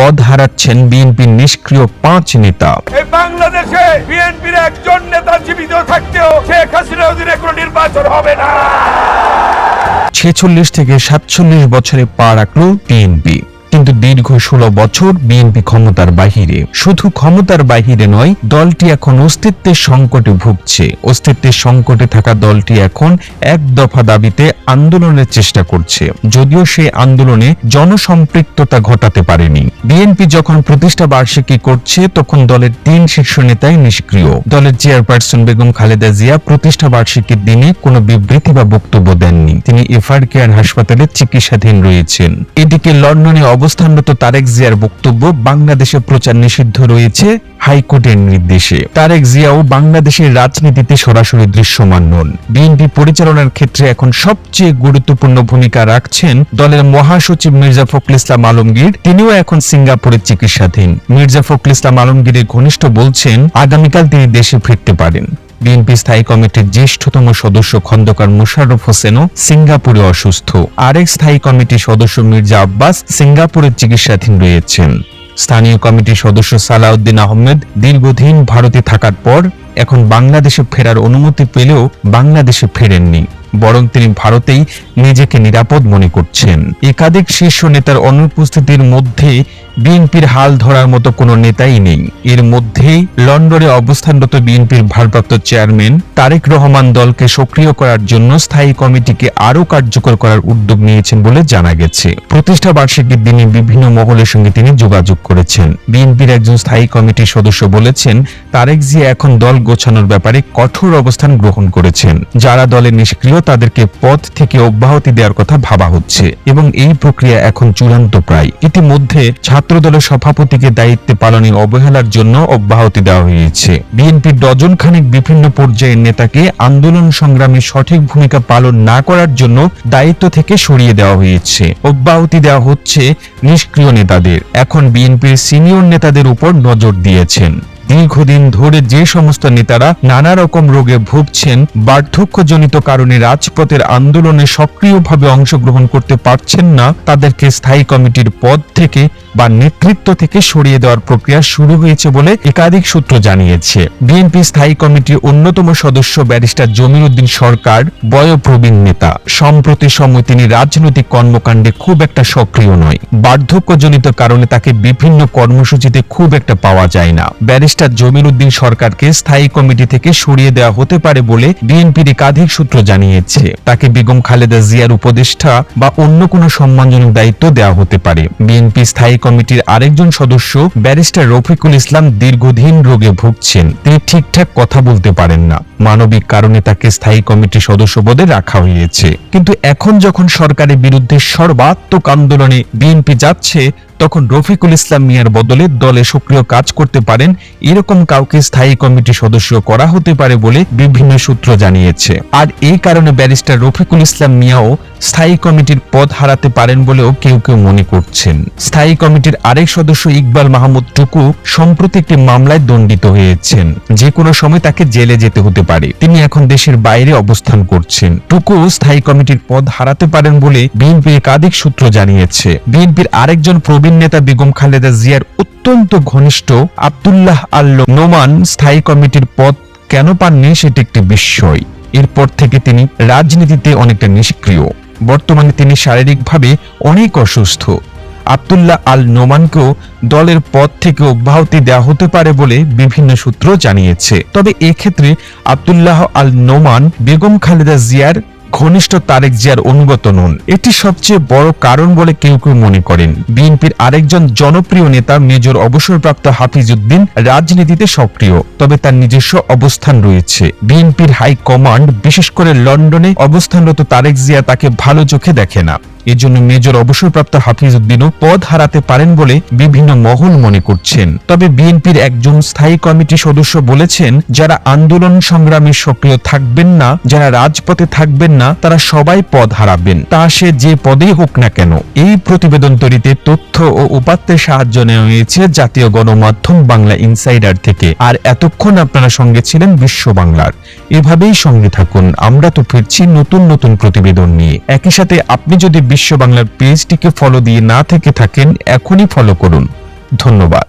পদ হারাচ্ছেন বিএনপির নিষ্ক্রিয় পাঁচ নেতা। বাংলাদেশে বিএনপির একজন নেতা জীবিত থাকতেও শেখ হাসিনা অধীনে কোনো নির্বাচন হবে না। ছেচল্লিশ থেকে সাতচল্লিশ বছরে পা রাখল বিএনপি কিন্তু দীর্ঘ ষোলো বছর বিএনপি ক্ষমতার বাহিরে। শুধু ক্ষমতার বাহিরে নয়, দলটি এখন অস্তিত্বের সংকটে ভুগছে। অস্তিত্বের সংকটে থাকা দলটি এখন এক দফা দাবিতে আন্দোলনের চেষ্টা করছে। যদিও সেই আন্দোলনে জনসম্পৃক্ততা ঘটাতে পারেনি। বিএনপি যখন প্রতিষ্ঠা বার্ষিকী করছে, তখন দলের তিন শীর্ষ নেতাই নিষ্ক্রিয়। দলের চেয়ারপারসন বেগম খালেদা জিয়া প্রতিষ্ঠা বার্ষিকীর দিনে কোনো বিবৃতি বা বক্তব্য দেননি। তিনি এফআর কেয়ার হাসপাতালে চিকিৎসাধীন রয়েছেন। এদিকে লন্ডনে অবস্থানরত তারেক জিয়ার বক্তব্য, বাংলাদেশে প্রচার নিষিদ্ধ রয়েছে হাইকোর্টের নির্দেশে। তারেক জিয়াও বাংলাদেশের রাজনীতিতে সরাসরি দৃশ্যমান নন। বিএনপি পরিচালনার ক্ষেত্রে এখন সবচেয়ে গুরুত্বপূর্ণ ভূমিকা রাখছেন দলের মহাসচিব মির্জা ফখরুল ইসলাম আলমগীর। তিনিও এখন সিঙ্গাপুরে চিকিৎসাধীন। মির্জা ফখরুল ইসলাম আলমগীরের ঘনিষ্ঠ বলছেন, আগামীকাল তিনি দেশে ফিরতে পারেন। বিএনপি স্থায়ী কমিটির জ্যেষ্ঠতম সদস্য খন্দকার মুশাররফ হোসেনও সিঙ্গাপুরে অসুস্থ। আরেক স্থায়ী কমিটির সদস্য মির্জা আব্বাস সিঙ্গাপুরে চিকিৎসাধীন রয়েছেন। স্থানীয় কমিটির সদস্য সালাউদ্দিন আহমেদ দীর্ঘদিন ভারতে থাকার পর এখন বাংলাদেশে ফেরার অনুমতি পেলেও বাংলাদেশে ফেরেননি। বরং তিনি ভারতেই নিজেকে নিরাপদ মনে করছেন। একাধিক শীর্ষ নেতার অনুপস্থিতির মধ্যে বিএনপির হাল ধরার মতো কোনো নেতাই নেই। এর মধ্যেই লন্ডনে অবস্থানরত বিএনপির ভারপ্রাপ্ত চেয়ারম্যান তারেক রহমান দলকে সক্রিয় করার জন্য স্থায়ী কমিটিকে আরও কার্যকর করার উদ্যোগ নিয়েছেন বলে জানা গেছে। প্রতিষ্ঠা বার্ষিকীর দিনে বিভিন্ন মহলের সঙ্গে তিনি যোগাযোগ করেছেন। বিএনপির একজন স্থায়ী কমিটির সদস্য বলেছেন, তারেক জিয়া এখন দল গোছানোর ব্যাপারে কঠোর অবস্থান গ্রহণ করেছেন। যারা দলে নিষ্ক্রিয়, তাদেরকে পদ থেকে অব্যাহতি দেওয়ার কথা ভাবা হচ্ছে এবং এই প্রক্রিয়া এখন চূড়ান্ত প্রায়। ইতিমধ্যে ছাত্র দলের সভাপতিকে দায়িত্বে পালনে অবহেলার জন্য অব্যাহতি দেওয়া হয়েছে। বিএনপির ডজন খানেক বিভিন্ন পর্যায়ের নেতাকে আন্দোলন সংগ্রামে সঠিক ভূমিকা পালন না করার জন্য দায়িত্ব থেকে সরিয়ে দেওয়া হয়েছে। অব্যাহতি দেওয়া হচ্ছে নিষ্ক্রিয় নেতাদের। এখন বিএনপির সিনিয়র নেতাদের উপর নজর দিয়েছেন। দীর্ঘদিন ধরে যে সমস্ত নেতারা নানা রকম রোগে ভুগছেন, বার্ধক্যজনিত কারণে রাজপথের আন্দোলনে সক্রিয়ভাবে অংশগ্রহণ করতে পারছেন না, তাদেরকে স্থায়ী কমিটির পদ থেকে বা নেতৃত্ব থেকে সরিয়ে দেওয়ার প্রক্রিয়া শুরু হয়েছে বলে একাধিক সূত্র জানিয়েছে। বিএনপি স্থায়ী কমিটির অন্যতম সদস্য ব্যারিস্টার জমির উদ্দিন সরকার, বয়োপ্রবীণ নেতা। সম্প্রতি সময় তিনি রাজনৈতিক কর্মকাণ্ডে খুব একটা সক্রিয় নয়। বার্ধক্যজনিত কারণে তাকে বিভিন্ন কর্মসূচিতে খুব একটা পাওয়া যায় না। ব্যারিস্টার জমির উদ্দিন সরকারকে স্থায়ী কমিটি থেকে সরিয়ে দেওয়া হতে পারে বলে বিএনপির একাধিক সূত্র জানিয়েছে। তাকে বেগম খালেদা জিয়ার উপদেষ্টা বা অন্য কোনো সম্মানজনক দায়িত্ব দেওয়া হতে পারে। বিএনপি স্থায়ী কমিটির আরেকজন সদস্য, ব্যারিস্টার রফিকুল ইসলাম দীর্ঘদিন রোগে ভুগছেন। তিনি ঠিকঠাক কথা বলতে পারেন না। মানবিক কারণে তাকে স্থায়ী কমিটির সদস্য পদে রাখা হয়েছে। কিন্তু এখন যখন সরকারের বিরুদ্ধে সর্বাত্মক আন্দোলনে বিএনপি যাচ্ছে তখন রফিকুল ইসলাম মিয়ার বদলে দলে সক্রিয় কাজ করতে পারেন, এরকম কাউকে স্থায়ী কমিটির সদস্য করা হতে পারে বলে বিভিন্ন সূত্র জানিয়েছে। আর এই কারণে ব্যারিস্টার রফিকুল ইসলাম মিয়াও স্থায়ী কমিটির পদ হারাতে পারেন বলেও কেউ কেউ মনে করছেন। স্থায়ী কমিটির আরেক সদস্য ইকবাল মাহমুদ টুকু সম্প্রতি একটি মামলায় দণ্ডিত হয়েছেন। যে কোনো সময় তাকে জেলে যেতে হতে পারে। তিনি এখন দেশের বাইরে অবস্থান করছেন। টুকু স্থায়ী কমিটির পদ হারাতে পারেন বলে বিএনপির একাধিক সূত্র জানিয়েছে। বিএনপির আরেকজন প্রবীণ নেতা বেগম খালেদা জিয়ার অত্যন্ত ঘনিষ্ঠ আব্দুল্লাহ আল্ল নোমান স্থায়ী কমিটির পদ কেন পাননি সেটি একটি বিস্ময় এরপর থেকে তিনি রাজনীতিতে অনেকটা নিষ্ক্রিয়। বর্তমানে তিনি শারীরিকভাবে অনেক অসুস্থ। আবদুল্লাহ আল নোমানকেও দলের পদ থেকে অব্যাহতি দেওয়া হতে পারে বলে বিভিন্ন সূত্র জানিয়েছে। তবে এক্ষেত্রে আব্দুল্লাহ আল নোমান, বেগম খালেদা জিয়ার ঘনিষ্ঠ তারেক জিয়ার অনুগত নন। এটি সবচেয়ে বড় কারণ বলে কেউ কেউ মনে করেন। বিএনপির আরেকজন জনপ্রিয় নেতা, মেজর অবসরপ্রাপ্ত হাফিজউদ্দিন, রাজনীতিতে সক্রিয়, তবে তার নিজস্ব অবস্থান রয়েছে। বিএনপির হাই কমান্ড বিশেষ করে লন্ডনে অবস্থানরত তারেক জিয়া তাকে ভালো চোখে দেখে না। এজন্য মেজর অবসরপ্রাপ্ত হাফিজউদ্দিনও পদ হারাতে পারেন বলে বিভিন্ন মহল মনে করছেন। তবে বিএনপির একজন স্থায়ী কমিটি সদস্য বলেছেন, যারা আন্দোলন সংগ্রামে সক্রিয় থাকবেন না, যারা রাজপথে থাকবেন না, তারা সবাই পদ হারাবেন। তা সে যে পদেই হোক না কেন। এই প্রতিবেদন তৈরিতে তথ্য ও উপাত্তের সাহায্য নেওয়া হয়েছে জাতীয় গণমাধ্যম বাংলা ইনসাইডার থেকে। আর এতক্ষণ আপনারা সঙ্গে ছিলেন বিশ্ব বাংলার। এভাবেই সঙ্গে থাকুন। আমরা তো ফিরছি নতুন নতুন প্রতিবেদন নিয়ে। একই সাথে আপনি যদি বিশ্ব বাংলার পেজটিকে ফলো দিয়ে না থেকে থাকেন এখনই ফলো করুন। ধন্যবাদ।